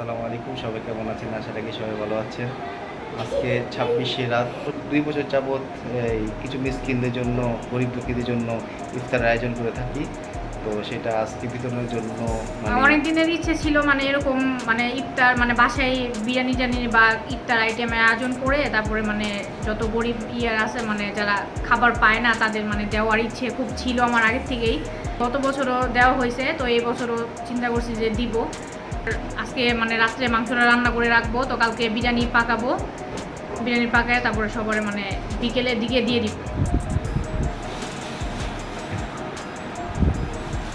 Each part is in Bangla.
আসসালামু আলাইকুম, সবাই কেমন আছেন? আশা রাখি সবাই ভালো আছেন। আজকে ছাব্বিশে রাত, দুই বছর যাবৎ এই কিছু মিসকিনদের জন্য, গরিব দুঃখীদের জন্য ইফতার আয়োজন করে থাকি। তো সেটা আজকে বিতরণের জন্য মানে অনেক দিনের ইচ্ছে ছিল মানে এরকম মানে ইফতার মানে বাসায় বিরিয়ানি জানি বা ইফতার আইটেমের আয়োজন করে, তারপরে মানে যত গরিব ইয়ার আছে মানে যারা খাবার পায় না, তাদের মানে দেওয়ার ইচ্ছে খুব ছিল আমার আগের থেকেই। গত বছরও দেওয়া হয়েছে, তো এই বছরও চিন্তা করছি যে দিব। আজকে মানে রাত্রে মাংসটা রান্না করে রাখব, তো কালকে বিরিয়ানি পাকাবো। বিরিয়ানি পাকায় তারপরে সবার মানে বিকেলের দিকে দিয়ে দিব।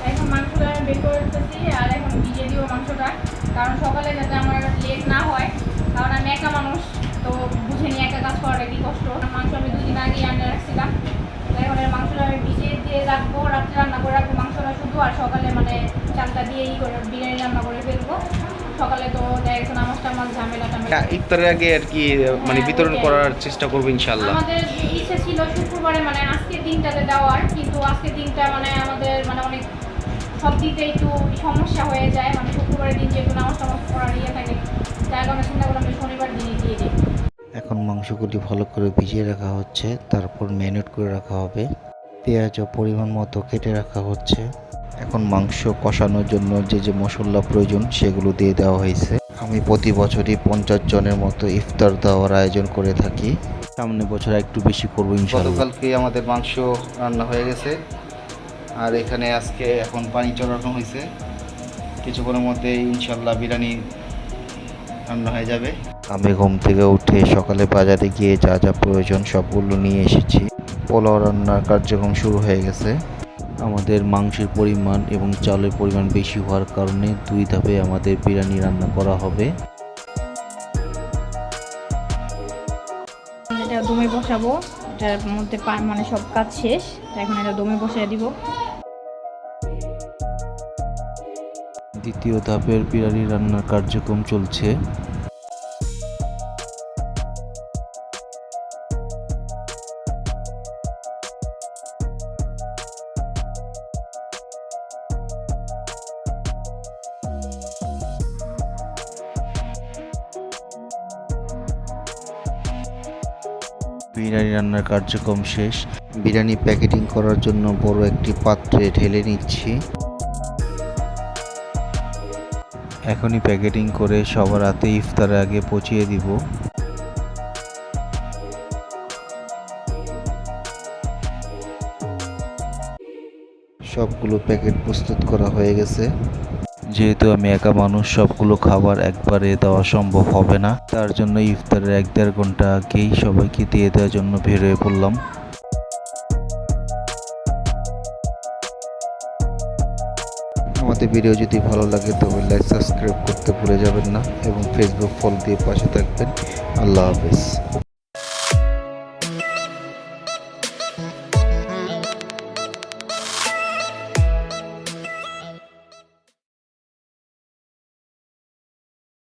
এখন মাংসটা বের করে আর এখন ভিজিয়ে দিব মাংসটা, কারণ সকালে যাতে আমার লেট না রাখব রাত্রে রান্না করে রাখব মাংসটা শুধু আর সকালে মানে চালটা দিয়ে ই করে বিরিয়ানি রান্না করে ফেলব। সকালে তো দেখা গেছে নামাজ টামাজ ঝামেলা টামেলা। ইফতারের আগে আর কি মানে হ্যাঁ, বিতরণ করার চেষ্টা করব ইনশাল্লাহ আমাদের ইচ্ছে ছিল শুক্রবারে মানে আজকের দিনটাতে দেওয়ার কিন্তু আজকের দিনটা মানে আমাদের মানে অনেক সব দিতে একটু সমস্যা হয়ে যায়। মানে শুক্রবারের দিন যেহেতু নামাজ টামাজ পড়ার ইয়ে থাকে যার কারণে চিন্তা করলাম শনিবার দিনই দিয়ে দিই। এখন মাংসগুলি ভালো করে ভিজিয়ে রাখা হচ্ছে তারপর ম্যারিনেট করে রাখা হবে। পেঁয়াজও পরিমাণ মতো কেটে রাখা হচ্ছে। এখন মাংস কষানোর জন্য যে যে মশলা প্রয়োজন সেগুলো দিয়ে দেওয়া হয়েছে। আমি প্রতি বছরই পঞ্চাশ জনের মতো ইফতার দেওয়ার আয়োজন করে থাকি। সামনে বছর একটু বেশি করব গতকালকে আমাদের মাংস রান্না হয়ে গেছে। আর এখানে আজকে এখন পানি চড়ানো হয়েছে। কিছুক্ষণের মধ্যে ইনশাল্লাহ বিরিয়ানি রান্না হয়ে যাবে। আমি ঘুম থেকে উঠে সকালে বাজারে গিয়ে যা যা প্রয়োজন সবগুলো নিয়ে এসেছি। পোলাও রান্নার কার্যক্রম শুরু হয়ে গেছে। আমাদের মাংসের পরিমাণ এবং চালের পরিমাণ বেশি হওয়ার কারণে দুই ধাপে আমাদের বিরিয়ানি রান্না করা হবে। এটা দমে বসাবো এটার মধ্যে মানে সব কাজ শেষ এখন এটা দমে বসিয়ে দিব। দ্বিতীয় ধাপের বিরিয়ানি রান্নার কার্যক্রম চলছে। বিরিয়ানি রান্নার কার্যক্রম শেষ। বিরিয়ানি প্যাকেটিং করার জন্য বড় একটি পাত্রে ঢেলে নিচ্ছি। এখনই প্যাকেটিং করে সবার হাতে ইফতারের আগে পচিয়ে দিব। সবগুলো প্যাকেট প্রস্তুত করা হয়ে গেছে। যেহেতু আমি একা মানুষ, সবগুলো খাবার একবারে দেওয়া সম্ভব হবে না। তার জন্য ইফতারের এক দেড় ঘণ্টা আগেই সবাইকে দিয়ে দেওয়ার জন্য হয়ে পড়লাম। আমাদের ভিডিও যদি ভালো লাগে, তবে লাইক সাবস্ক্রাইব করতে ভুলে যাবেন না এবং ফেসবুক ফলো দিয়ে পাশে থাকবেন। আল্লাহ হাফেজ।